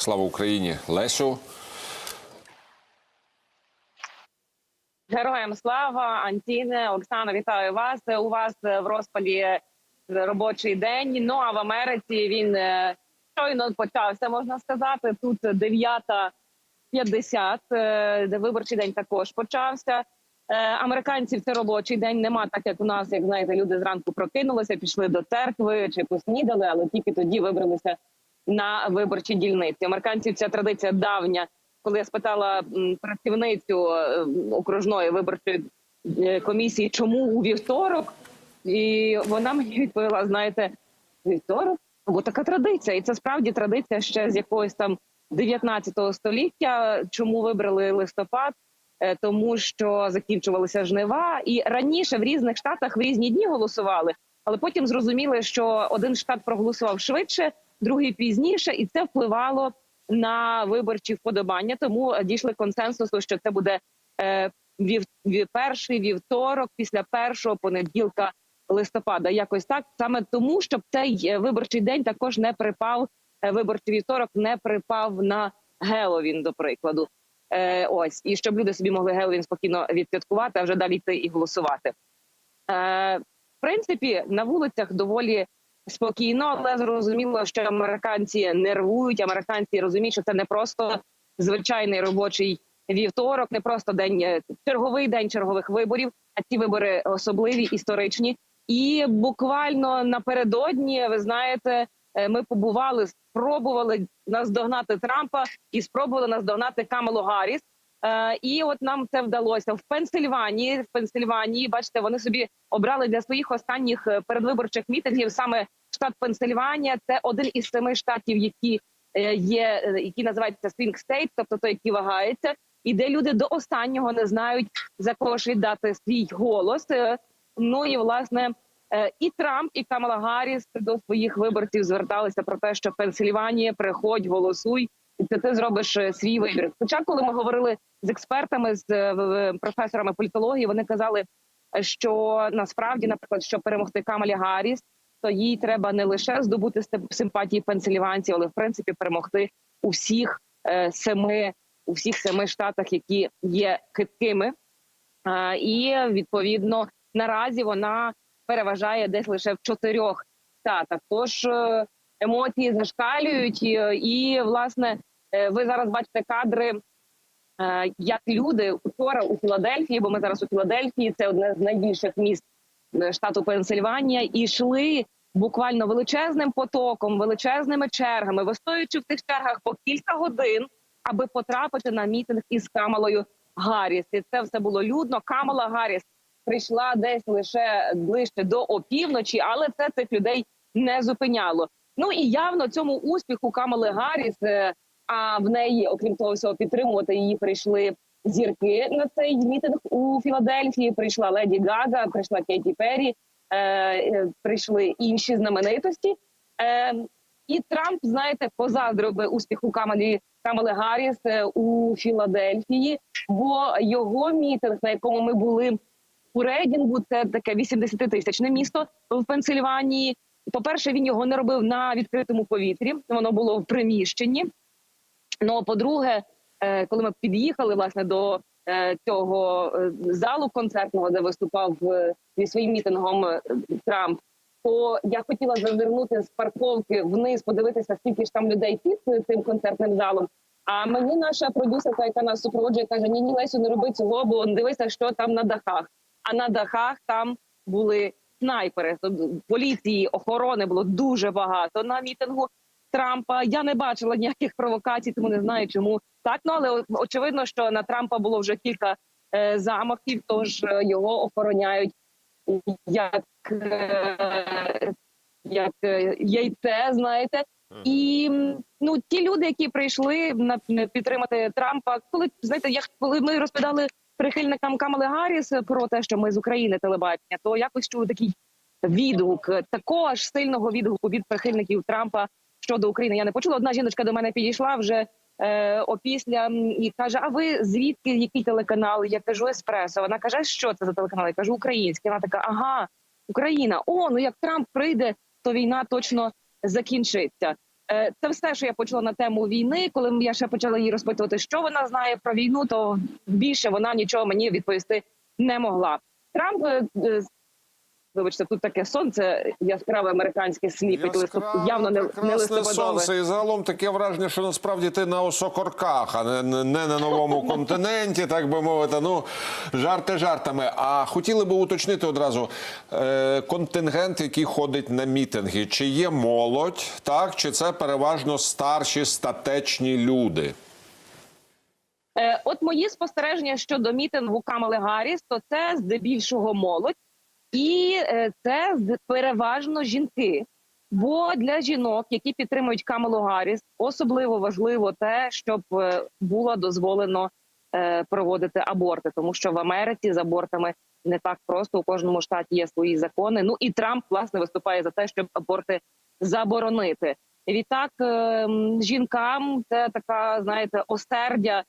Слава Україні, Лесю. Героям слава Антіне, Оксана, вітаю вас. У вас в розпалі робочий день. Ну а в Америці він е, щойно почався, можна сказати. Тут 9.50, е, де виборчий день також почався. Е, Американців це робочий день. Нема так, як у нас, як знаєте, люди зранку прокинулися, пішли до церкви чи поснідали, але тільки тоді вибралися на виборчі дільниці. Американців ця традиція давня. Коли я спитала працівницю окружної виборчої е, комісії, чому у вівторок, і вона мені відповіла: знаєте, вівторок, бо така традиція, і це справді традиція ще з якогось там 19 століття. Чому вибрали листопад? Е, Тому що закінчувалися жнива, і раніше в різних штатах в різні дні голосували, але потім зрозуміли, що один штат проголосував швидше, другий пізніше, і це впливало на виборчі вподобання. Тому е, дійшли консенсусу, що це буде е, вів, вів, перший вівторок після першого понеділка листопада. Якось так саме тому, щоб цей е, виборчий день також не припав. е, Виборчий вівторок не припав на Геловін, до прикладу. Е, ось і щоб люди собі могли Геловін спокійно відсвяткувати, а вже далі йти і голосувати. Е, в принципі, на вулицях доволі спокійно, але зрозуміло, що американці нервують. Американці розуміють, що це не просто звичайний робочий вівторок, не просто день е, черговий день чергових виборів, а ці вибори особливі, історичні. І буквально напередодні, ви знаєте, е, ми побували, спробували наздогнати Трампа і спробували наздогнати Камалу Гарріс. Е, і от нам це вдалося в Пенсильванії. В Пенсильванії, бачите, вони собі обрали для своїх останніх е, передвиборчих мітингів саме штат Пенсильванія. Це один із семи штатів, які е, є, які називаються Swing State, тобто той, який вагається, і де люди до останнього не знають за кого ж віддати свій голос. Ну і власне і Трамп, і Камала Гарріс до своїх виборців зверталися про те, що Пенсильванія, приходь, голосуй, і це ти зробиш е, свій вибір. Хоча, коли ми говорили з експертами, з е, професорами політології, вони казали, що насправді, наприклад, щоб перемогти Камалі Гарріс, то їй треба не лише здобути сим- симпатії пенсильванців, але в принципі перемогти у всіх е, семи у всіх семи штатах, які є хиткими. І відповідно наразі вона переважає десь лише в чотирьох штатах. Тож емоції зашкалюють, і, і власне ви зараз бачите кадри. е, Як люди вчора у Філадельфії, бо ми зараз у Філадельфії, це одне з найбільших міст е, штату Пенсильванія, і йшли буквально величезним потоком, величезними чергами, вистоюючи в тих чергах по кілька годин, аби потрапити на мітинг із Камалою Гарріс. І це все було людно. Камала Гарріс прийшла десь лише ближче до опівночі, але це цих людей не зупиняло. Ну і явно цьому успіху Камали Гарріс, е, а в неї, окрім того всього, підтримувати її прийшли зірки на цей мітинг у Філадельфії. Прийшла Леді Гага, прийшла Кейті Перрі, е, е, прийшли інші знаменитості. Е, і Трамп, знаєте, позаздрив би успіху Камалі Камали Гарріс е, у Філадельфії, бо його мітинг, на якому ми були у Рейдінгу, це таке 80-тисячне місто в Пенсильванії. По-перше, він його не робив на відкритому повітрі, воно було в приміщенні. Ну, а по-друге, е, коли ми під'їхали власне до е, цього е, залу концертного, де виступав зі своїм мітингом Трамп, то я хотіла зазирнути з парковки вниз, подивитися, скільки ж там людей під цим концертним залом. А мені наша продюсерка, яка нас супроводжує, каже: Ні, ні, Лесю, не роби цього, бо дивися, що там на дахах. А на дахах там були снайпери. Поліції, охорони було дуже багато на мітингу Трампа. Я не бачила ніяких провокацій, тому не знаю, чому так. Ну але очевидно, що на Трампа було вже кілька е, замахів, тож е, його охороняють як, е, як е, яйце, знаєте. І ну ті люди, які прийшли на на підтримати Трампа, коли знаєте, як коли ми розповідали прихильникам Камали Гарріс про те, що ми з України телебачення, то якось чули такий відгук такого ж сильного відгуку від прихильників Трампа щодо України. Я не почула. Одна жіночка до мене підійшла вже е, опісля і каже: А ви звідки який телеканал? Я кажу еспресо. Вона каже, що це за телеканал? Я кажу український. Вона така, ага, Україна. О, ну як Трамп прийде, то війна точно закінчиться. Е, Це все, що я почула на тему війни. Коли я ще почала її розпитувати, що вона знає про війну, то більше вона нічого мені відповісти не могла. Трамп е, е, вибачте, тут таке сонце яскраве американське сліпить, Яскраве, явно не, не листопадове. сонце, і загалом таке враження, що насправді ти на осокорках, а не, не, не на новому континенті, так би мовити. Ну жарти жартами. А хотіли би уточнити одразу е, контингент, який ходить на мітинги. Чи є молодь, так чи це переважно старші статечні люди? Е, От мої спостереження щодо мітингу Камали Гарріс, то це здебільшого молодь, і е, це переважно жінки. Бо для жінок, які підтримують Камалу Гарріс, особливо важливо те, щоб е, було дозволено е, проводити аборти, тому що в Америці з абортами не так просто. У кожному штаті є свої закони. Ну і Трамп власне виступає за те, щоб аборти заборонити. Відтак жінкам це така, знаєте, осердя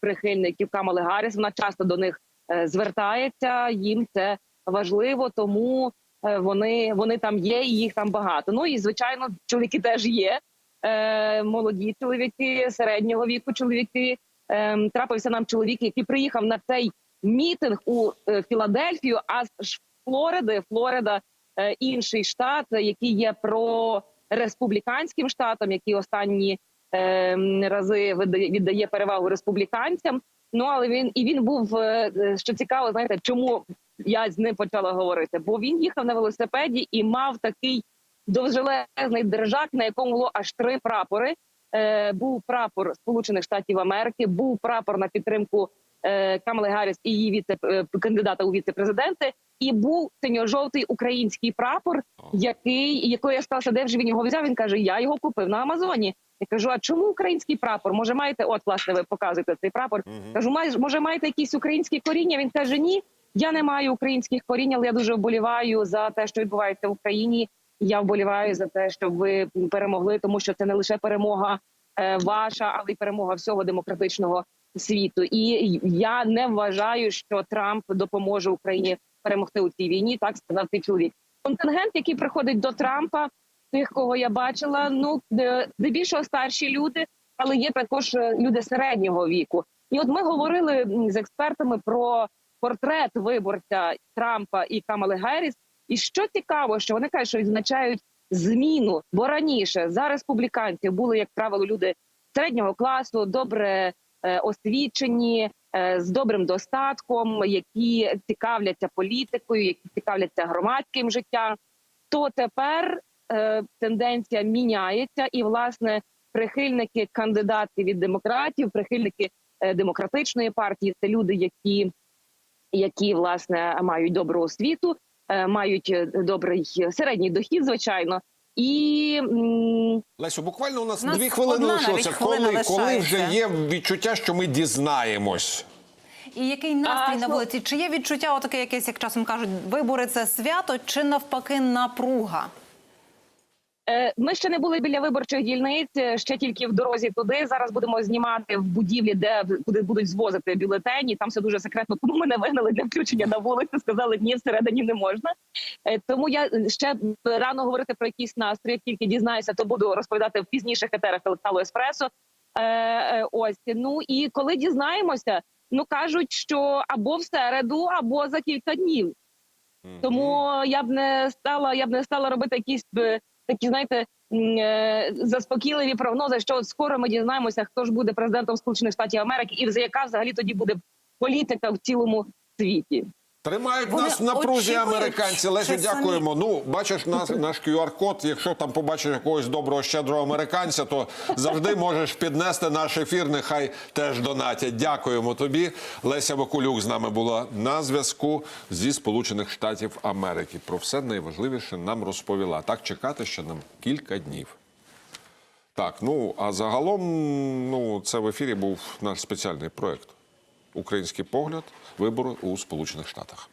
прихильників Камали Гарріс. Вона часто до них звертається. Їм це важливо, тому е, вони, вони там є, і їх там багато. Ну і звичайно, чоловіки теж є. Е, молоді чоловіки, середнього віку чоловіки. Е, трапився нам чоловік, який приїхав на цей мітинг у е, Філадельфію, а з Флориди, Флорида е, інший штат, який є про республіканським штатом, який останні е, рази віддає перевагу республіканцям. Ну але він і він був е, що цікаво, знаєте, чому я з ним почала говорити? Бо він їхав на велосипеді і мав такий довжелезний держак, на якому було аж три прапори. Е, був прапор Сполучених Штатів Америки, був прапор на підтримку е, Камали Гарріс і її віце е, кандидата у віце-президенти, і був синьо-жовтий український прапор, який який я спрашиваю, де вже він його взяв. Він каже: Я його купив на Амазоні. Я кажу: а чому український прапор? Може, маєте? От власне, ви показуєте цей прапор. Кажу, «Май- може, маєте якісь українські коріння? Він каже: Ні, я не маю українських корінь, але я дуже вболіваю за те, що відбувається в Україні. Я вболіваю за те, щоб ви перемогли, тому що це не лише перемога е, ваша, але й перемога всього демократичного світу. І я не вважаю, що Трамп допоможе Україні перемогти у цій війні. Так сказав цей чоловік. Контингент, який приходить до Трампа, тих, кого я бачила, ну де- здебільшого старші люди, але є також е, люди середнього віку. І от ми говорили з експертами про портрет виборця Трампа і Камали Герріс. І що цікаво, що вони кажуть, що відзначають зміну, бо раніше за республіканців були, як правило, люди середнього класу, добре е, освічені, е, з добрим достатком, які цікавляться політикою, які цікавляться громадським життям. То тепер е, тенденція міняється, і власне прихильники кандидатів від демократів, прихильники е, демократичної партії це люди, які, які власне мають добру освіту, е, мають е, добрий середній дохід, звичайно. І Лесю, буквально у нас У нас дві хвилини лишилося. Коли, коли вже є відчуття, що ми дізнаємось. І який настрій А, на ну- вулиці? Чи є відчуття, отаке якесь, як часом кажуть, вибори це свято, чи навпаки напруга? Е, Ми ще не були біля виборчих дільниць, е, ще тільки в дорозі туди. Зараз будемо знімати в будівлі, де куди будуть звозити бюлетені. Там все дуже секретно. Тому мене вигнали для включення на вулицю. Сказали, ні, всередині не можна. Е, Тому я ще рано говорити про якісь настрої. Як тільки дізнаюся, то буду розповідати в пізніших етерах телеканалу Еспресо. Ось ну і коли дізнаємося, ну кажуть, що або в середу, або за кілька днів. Тому я б не стала, я б не стала робити якісь такі, знаєте, е, заспокійливі прогнози, що от скоро ми дізнаємося, хто ж буде президентом Сполучених Штатів Америки, і яка взагалі тоді буде політика в цілому світі. Тримають Вони нас в напрузі американці. Лесю, чи самі- дякуємо. Ну, бачиш наш, наш QR-код. Якщо там побачиш якогось доброго щедрого американця, то завжди можеш піднести наш ефір. Нехай теж донатять. Дякуємо тобі. Леся Вакулюк з нами була на зв'язку зі Сполучених Штатів Америки. Про все найважливіше нам розповіла. Так чекати ще нам кілька днів. Так, ну а загалом, ну це в ефірі був наш спеціальний проект. Український погляд вибори у Сполучених Штатах.